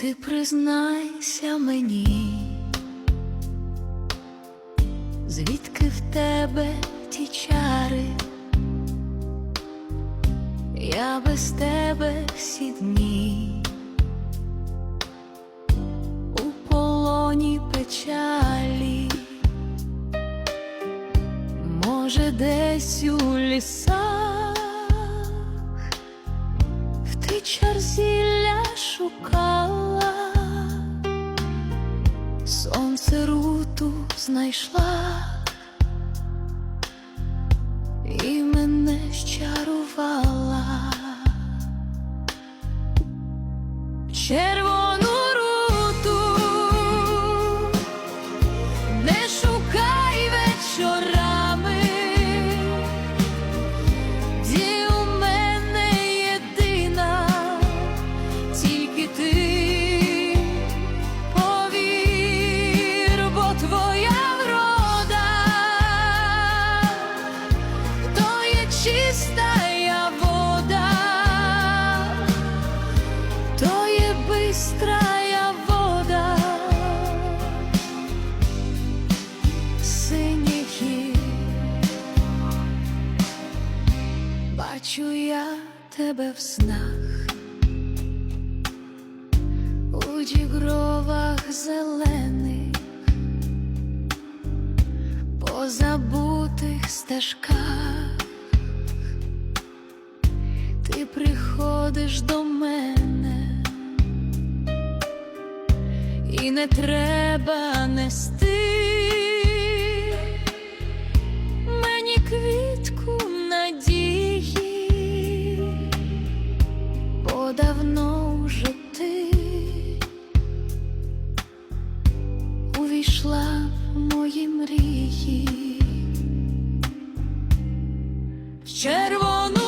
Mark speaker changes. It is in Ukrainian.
Speaker 1: Ти признайся мені, звідки в тебе ті чари, я без тебе всі дні у полоні печалі, може, десь у знайшла і мене щарувала. Червону Бачу я тебе в снах, у дібровах зелених, по забутих стежках, ти приходиш до мене, і не треба нести давно вже ти увійшла в мої мрії. Червоно